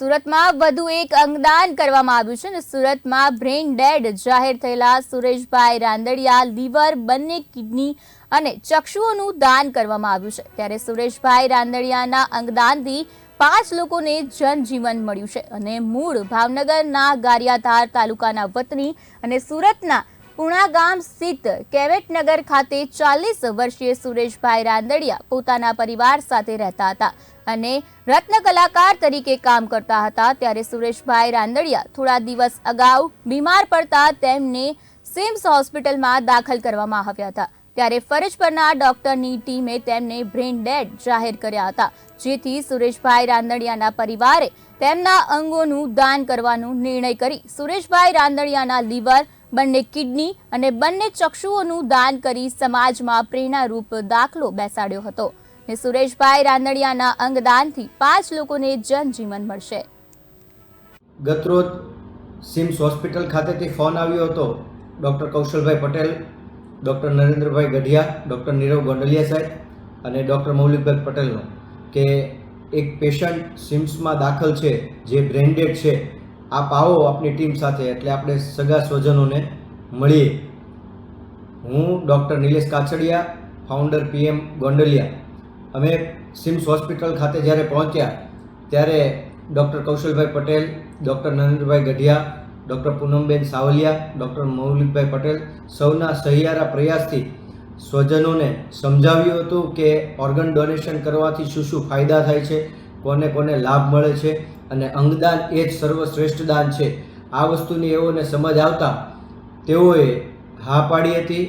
સુરતમાં વધુ એક અંગદાન કરવામાં આવ્યું છે અને સુરતમાં બ્રેઇન ડેડ જાહેર થયેલા સુરેશભાઈ રાંદડિયા, લીવર બંને કિડની અને ચક્ષુઓનું દાન કરવામાં આવ્યું છે. ત્યારે સુરેશભાઈ રાંદડિયાના અંગદાનથી પાંચ લોકોને જનજીવન મળ્યું છે અને મૂળ ભાવનગરના ગારિયાધાર તાલુકાના વતની અને સુરતના પુણા ગામ સ્થિત કેવેટનગર ખાતે ચાલીસ વર્ષીય સુરેશભાઈ રાંદડિયા પોતાના પરિવાર સાથે રહેતા હતા અને રત્ન કલાકાર તરીકે કામ કરતા હતા ત્યારે સુરેશભાઈ રાંદડિયા થોડા દિવસ અગાઉ બીમાર પડતા તેમને સિમ્સ હોસ્પિટલમાં દાખલ કરવામાં આવ્યા હતા. ત્યારે ફરજ પરના ડોક્ટરની ટીમે તેમને બ્રેન ડેડ જાહેર કર્યા હતા, જેથી સુરેશભાઈ રાંદડિયાના પરિવારે તેમના અંગોનું દાન કરવાનો નિર્ણય કરી સુરેશભાઈ રાંદડિયાના લીવર બંને કિડની અને બંને ચક્ષુઓનું દાન કરી સમાજમાં પ્રેરણારૂપ દાખલો બેસાડ્યો હતો. ને સુરેશભાઈ રાંદડિયાના અંગદાનથી પાંચ લોકોને જનજીવન મળશે. ગતરોજ સિમ્સ હોસ્પિટલ ખાતેથી ફોન આવ્યો હતો doctor Kaushalbhai Patel, doctor Narendrabhai Gadhiya, doctor Nirav Gondaliya સાહેબ અને ડૉક્ટર મૌલિકભાઈ પટેલનો કે એક પેશન્ટ સિમ્સમાં દાખલ છે, જે બ્રેન્ડેડ છે આપ આવો આપની ટીમ સાથે એટલે આપણે સગા સ્વજનોને મળીએ. હું doctor Nilesh Kachhadiya founder P M Gondaliya. અમે સિમ્સ હોસ્પિટલ ખાતે જ્યારે પહોંચ્યા, ત્યારે doctor Kaushalbhai Patel, doctor Narendrabhai Gadhiya, doctor Poonamben Savaliya, doctor Maulikbhai Patel સૌના સહિયારા પ્રયાસથી સ્વજનોને સમજાવ્યું હતું કે ઓર્ગન ડોનેશન કરવાથી શું શું ફાયદા થાય છે, કોને કોને લાભ મળે છે અને અંગદાન એ જ સર્વશ્રેષ્ઠ દાન છે. આ વસ્તુની એઓને સમજ આવતા તેઓએ હા પાડી હતી